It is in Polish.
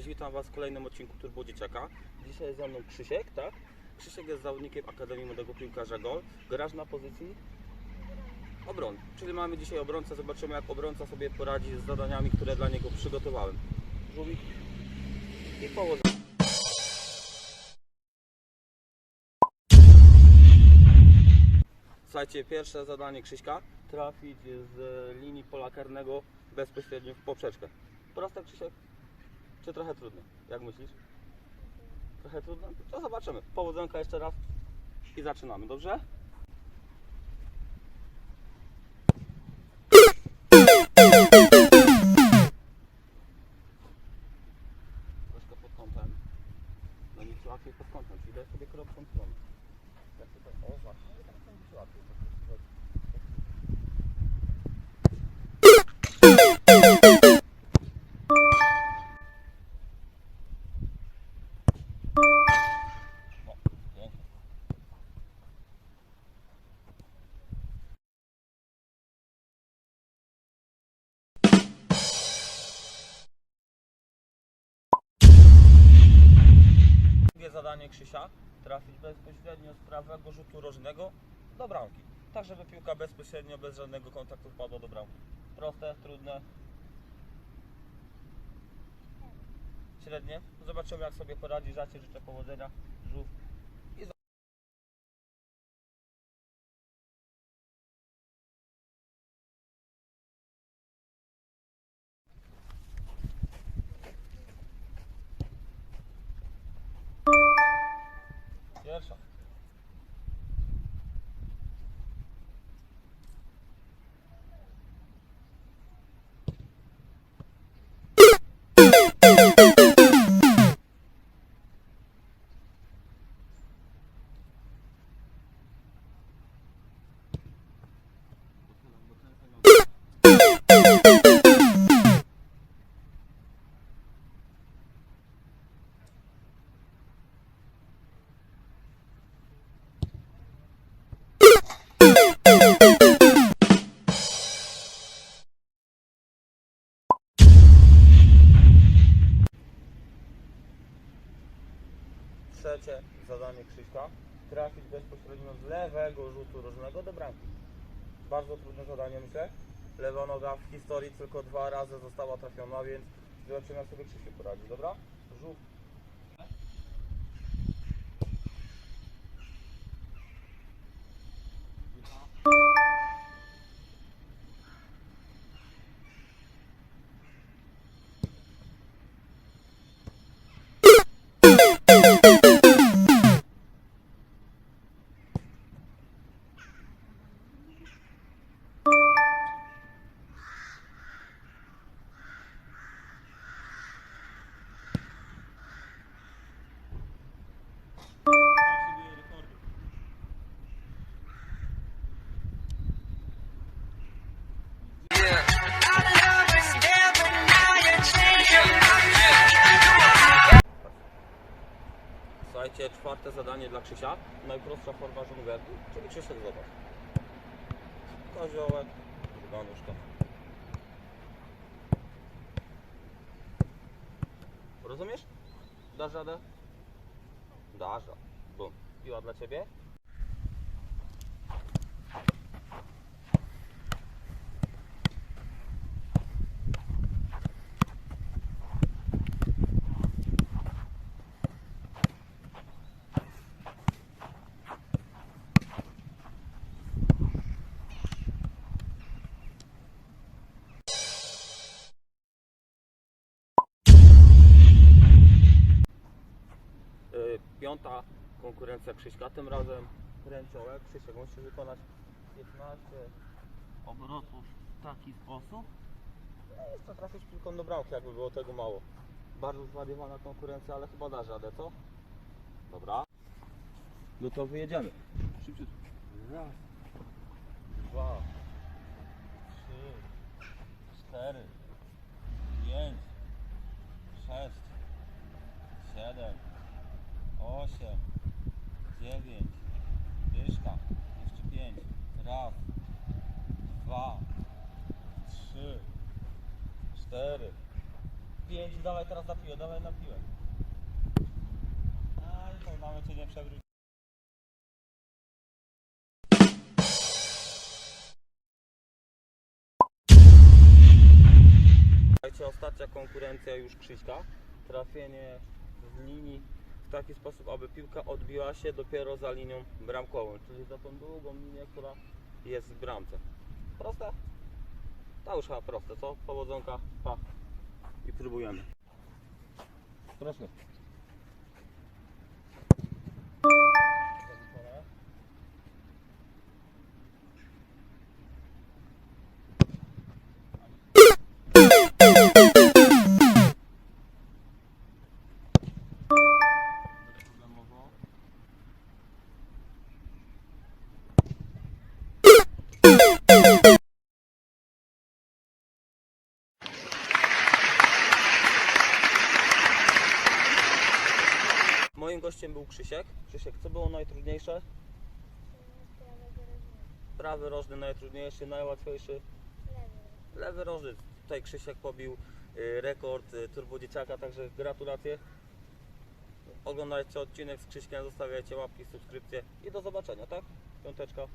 Cześć, witam Was w kolejnym odcinku Turbo Dzieciaka. Dzisiaj jest ze mną Krzysiek, tak? Krzysiek jest zawodnikiem Akademii Młodego Piłkarza GOL. Grasz na pozycji obrony. Czyli mamy dzisiaj obrońcę, zobaczymy jak obrońca sobie poradzi z zadaniami, które dla niego przygotowałem. Żółwik i położę. Słuchajcie, pierwsze zadanie Krzyśka trafić z linii pola karnego bezpośrednio w poprzeczkę. Proste Krzysiek? Czy trochę trudne? Jak myślisz? Trochę trudne? To zobaczymy. Powodzonka jeszcze raz i zaczynamy, dobrze? Troszkę pod kątem. No nic łatwiej pod kątem, czyli daj sobie krok w tą stronę. Jak o właśnie, tak będzie łatwiej. Zadanie Krzysia trafić bezpośrednio z prawego rzutu rożnego do bramki. Tak, żeby piłka bezpośrednio, bez żadnego kontaktu wpadła do bramki. Proste, trudne. Średnie. Zobaczymy jak sobie poradzi. Żacie życzę powodzenia. Żółw. ました。Krzyśka. Trafić bezpośrednio z lewego rzutu rożnego do bramki. Bardzo trudne zadanie myślę. Lewa noga w historii tylko dwa razy została trafiona, więc zobaczymy jak sobie Krzysiu poradzi, dobra? Żółw. Słuchajcie, czwarte zadanie dla Krzysia. Najprostsza forma żonglerki, czyli Krzysiek zobacz. Koziołek, druga nóżka. Rozumiesz? Dasz radę? Dasz. Bum. Piła dla Ciebie? Piąta konkurencja Krzyśka, tym razem kręciołek. Krzysiek musi wykonać 15 obrotów w taki sposób. No i jeszcze trafić piłką do bramki, jakby było tego mało. Bardzo zwariowana konkurencja, ale chyba dasz radę, co? Dobra. No to wyjedziemy. Szybciej. Raz, dwa, trzy, cztery, pięć, sześć, siedem, osiem, dziewięć, dyszka, jeszcze pięć, raz, dwa, trzy, cztery, pięć. Dawaj teraz na piłę, dawaj na piłę. A to mamy cię nie przewrócić. Słuchajcie, ostatnia konkurencja już Krzyśka. Trafienie z linii w taki sposób, aby piłka odbiła się dopiero za linią bramkową, czyli za tą długą linię, która jest w bramce. Proste? To już chyba proste, co? Powodzonka, pa. I próbujemy. Proszę. Gościem był Krzysiek. Krzysiek, co było najtrudniejsze? Prawy rożny najtrudniejszy, najłatwiejszy. Lewy rożny. Tutaj Krzysiek pobił y, rekord y, Turbo Dzieciaka, także gratulacje. Oglądajcie odcinek z Krzyśkiem, zostawiajcie łapki, subskrypcje i do zobaczenia, tak? Piąteczka.